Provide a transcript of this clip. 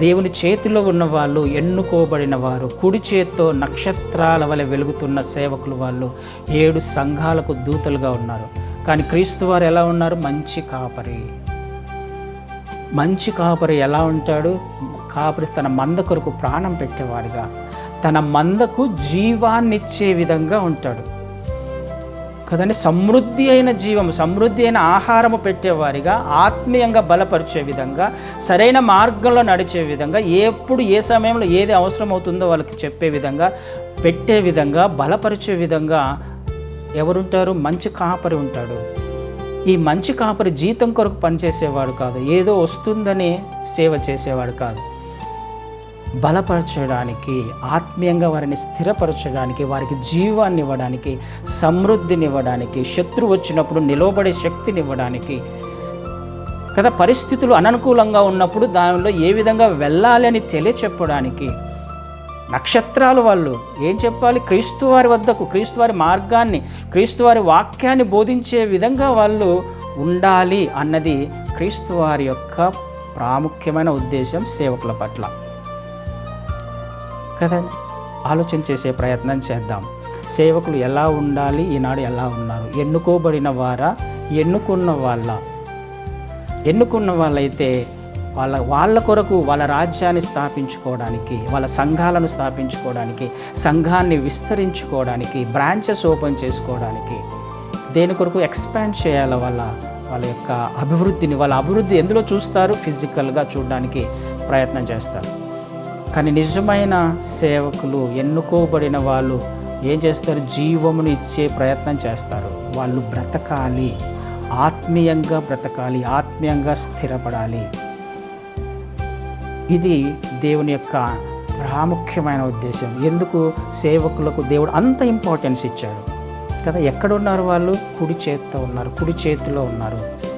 దేవుని చేతిలో ఉన్న వాళ్ళు ఎన్నుకోబడిన వారు కుడి చేత్తో నక్షత్రాల వలె వెలుగుతున్న సేవకులు వాళ్ళు ఏడు సంఘాలకు దూతలుగా ఉన్నారు. కానీ క్రీస్తు వారు ఎలా ఉన్నారు? మంచి కాపరి. మంచి కాపరి ఎలా ఉంటాడు? కాపరి తన మంద కొరకు ప్రాణం పెట్టేవాడిగా. తన మందకు జీవాన్నిచ్చే విధంగా ఉంటాడు. కదండి సమృద్ధి అయిన జీవము సమృద్ధి అయిన ఆహారము పెట్టేవారిగా ఆత్మీయంగా బలపరిచే విధంగా సరైన మార్గంలో నడిచే విధంగా ఎప్పుడు ఏ సమయంలో ఏది అవసరం అవుతుందో వాళ్ళకి చెప్పే విధంగా పెట్టే విధంగా బలపరిచే విధంగా ఎవరుంటారు? మంచి కాపరి ఉంటాడు. ఈ మంచి కాపరి జీతం కొరకు పనిచేసేవాడు కాదు. ఏదో వస్తుందని సేవ చేసేవాడు కాదు. బలపరచడానికి ఆత్మీయంగా వారిని స్థిరపరచడానికి వారికి జీవాన్ని ఇవ్వడానికి సమృద్ధిని ఇవ్వడానికి శత్రువు వచ్చినప్పుడు నిలవబడే శక్తిని ఇవ్వడానికి. కదా పరిస్థితులు అననుకూలంగా ఉన్నప్పుడు దానిలో ఏ విధంగా వెళ్ళాలి అని తెలియచెప్పడానికి. నక్షత్రాలు వాళ్ళు ఏం చెప్పాలి? క్రీస్తు వారి వద్దకు క్రీస్తువారి మార్గాన్ని క్రీస్తువారి వాక్యాన్ని బోధించే విధంగా వాళ్ళు ఉండాలి అన్నది క్రీస్తు వారి యొక్క ప్రాముఖ్యమైన ఉద్దేశం సేవకుల పట్ల. కదండి ఆలోచన చేసే ప్రయత్నం చేద్దాం. సేవకులు ఎలా ఉండాలి? ఈనాడు ఎలా ఉన్నారు? ఎన్నుకోబడిన వారా? ఎన్నుకున్న వాళ్ళ? ఎన్నుకున్న వాళ్ళైతే వాళ్ళ వాళ్ళ కొరకు వాళ్ళ రాజ్యాన్ని స్థాపించుకోవడానికి వాళ్ళ సంఘాలను స్థాపించుకోవడానికి సంఘాన్ని విస్తరించుకోవడానికి బ్రాంచెస్ ఓపెన్ చేసుకోవడానికి దేని కొరకు ఎక్స్పాండ్ చేయాలి వాళ్ళ వాళ్ళ యొక్క అభివృద్ధిని వాళ్ళ అభివృద్ధి ఎందులో చూస్తారు? ఫిజికల్గా చూడడానికి ప్రయత్నం చేస్తారు. కానీ నిజమైన సేవకులు ఎన్నుకోబడిన వాళ్ళు ఏం చేస్తారు? జీవమును ఇచ్చే ప్రయత్నం చేస్తారు. వాళ్ళు బ్రతకాలి. ఆత్మీయంగా బ్రతకాలి. ఆత్మీయంగా స్థిరపడాలి. ఇది దేవుని యొక్క ప్రాముఖ్యమైన ఉద్దేశం. ఎందుకు? సేవకులకు దేవుడు అంత ఇంపార్టెన్స్ ఇచ్చాడు. కదా ఎక్కడున్నారు వాళ్ళు? కుడి చేతితో ఉన్నారు. కుడి చేతిలో ఉన్నారు.